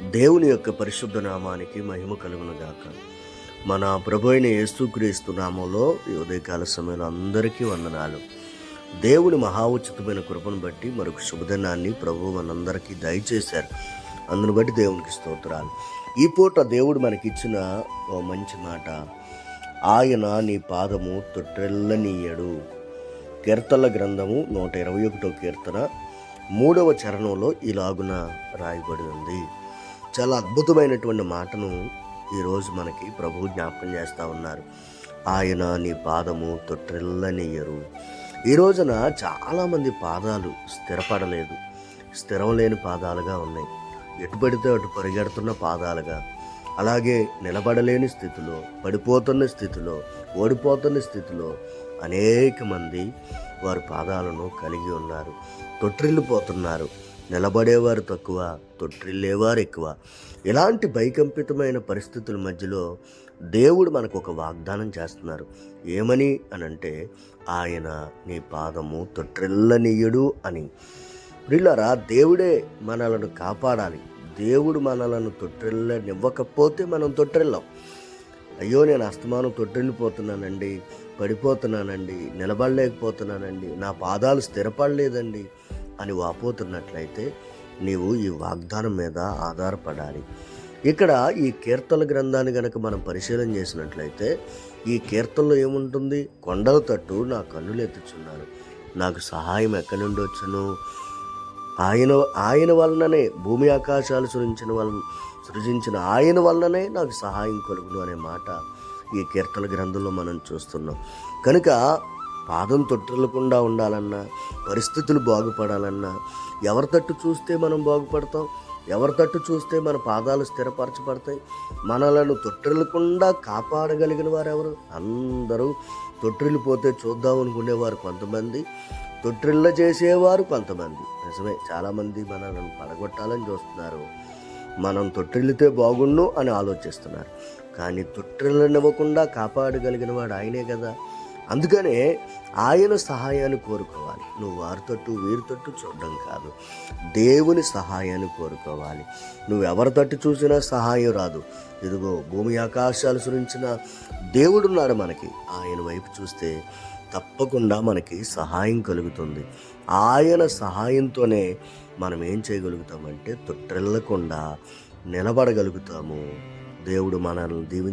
దేవుని యొక్క పరిశుద్ధ నామానికి మహిమ కలుగును గాక మన ప్రభు అయిన యేసుక్రీస్తు నామంలో ఈ ఉదయకాల సమయంలో అందరికీ వందనాలు. దేవుని మహా ఉచితమైన కృపను బట్టి మరొక శుభదినాన్ని ప్రభు మనందరికీ దయచేశారు. అందును బట్టి దేవునికి స్తోత్రాలు. ఈ పూట దేవుడు మనకిచ్చిన ఓ మంచి మాట. ఆయన నీ పాదము తొట్టెల్లనీయడు కీర్తనల గ్రంథము నూట ఇరవై ఒకటో కీర్తన మూడవ చరణంలో ఇలాగున రాయబడి ఉంది. చాలా అద్భుతమైనటువంటి మాటను ఈరోజు మనకి ప్రభు జ్ఞాపకం చేస్తూ ఉన్నారు. ఆయన నీ పాదము తొట్టిల్లనియ్యరు ఈ రోజున చాలామంది పాదాలు స్థిరపడలేదు. స్థిరం లేని పాదాలుగా ఉన్నాయి. ఎటు పడితే అటు పరిగెడుతున్న పాదాలుగా. అలాగే నిలబడలేని స్థితిలో పడిపోతున్న స్థితిలో ఓడిపోతున్న స్థితిలో అనేక మంది వారి పాదాలను కలిగి ఉన్నారు. తొట్టిల్లిపోతున్నారు నిలబడేవారు తక్కువ తొట్టిల్లేవారు ఎక్కువ. ఇలాంటి భయకంపితమైన పరిస్థితుల మధ్యలో దేవుడు మనకు ఒక వాగ్దానం చేస్తున్నారు. ఏమని అనంటే ఆయన నీ పాదము తొట్టిల్లనీయుడు అని. ప్రిల్లరా దేవుడే మనలను కాపాడాలి. దేవుడు మనలను తొట్టిల్లనివ్వకపోతే మనం తొట్టిల్లం. అయ్యో నేను అస్తమానం తొట్టిల్లిపోతున్నానండి పడిపోతున్నానండి నిలబడలేకపోతున్నానండి నా పాదాలు స్థిరపడలేదండి అని వాపోతున్నట్లయితే నీవు ఈ వాగ్దానం మీద ఆధారపడాలి. ఇక్కడ ఈ కీర్తన గ్రంథాన్ని గనక మనం పరిశీలన చేసినట్లయితే ఈ కీర్తనలో ఏముంటుంది? కొండల తట్టు నా కన్నులు ఎత్తుచున్నాను నాకు సహాయం ఎక్కడి నుండి వచ్చును? ఆయన ఆయన వలననే భూమి ఆకాశాలు సృజించిన వలన సృజించిన ఆయన వలననే నాకు సహాయం కలుగును అనే మాట ఈ కీర్తన గ్రంథంలో మనం చూస్తున్నాం. కనుక పాదం తొట్టిల్లకుండా ఉండాలన్నా పరిస్థితులు బాగుపడాలన్నా ఎవరి తట్టు చూస్తే మనం బాగుపడతాం ఎవరి తట్టు చూస్తే మన పాదాలు స్థిరపరచబడతాయి. మనలను తొట్టిల్లకుండా కాపాడగలిగిన వారు ఎవరు అందరూ తొట్టిల్లిపోతే చూద్దాం అనుకునేవారు కొంతమంది తొట్టిల్ల చేసేవారు కొంతమంది. నిజమే చాలామంది మనల్ని పడగొట్టాలని చూస్తున్నారు. మనం తొట్టిల్లితే బాగుండు అని ఆలోచిస్తున్నారు. కానీ తొట్టిల్లనివ్వకుండా కాపాడగలిగిన వాడు ఆయనే కదా? అందుకనే ఆయన సహాయాన్ని కోరుకోవాలి. నువ్వు వారి తట్టు వీరి తట్టు చూడడం కాదు. దేవుని సహాయాన్ని కోరుకోవాలి. నువ్వు ఎవరి తట్టు చూసినా సహాయం రాదు. ఇదిగో భూమి ఆకాశాలు సురించిన దేవుడున్నాడు మనకి. ఆయన వైపు చూస్తే తప్పకుండా మనకి సహాయం కలుగుతుంది. ఆయన సహాయంతోనే మనం ఏం చేయగలుగుతామంటే తొట్టిల్లకుండా నిలబడగలుగుతాము. దేవుడు మనల్ని దీవించి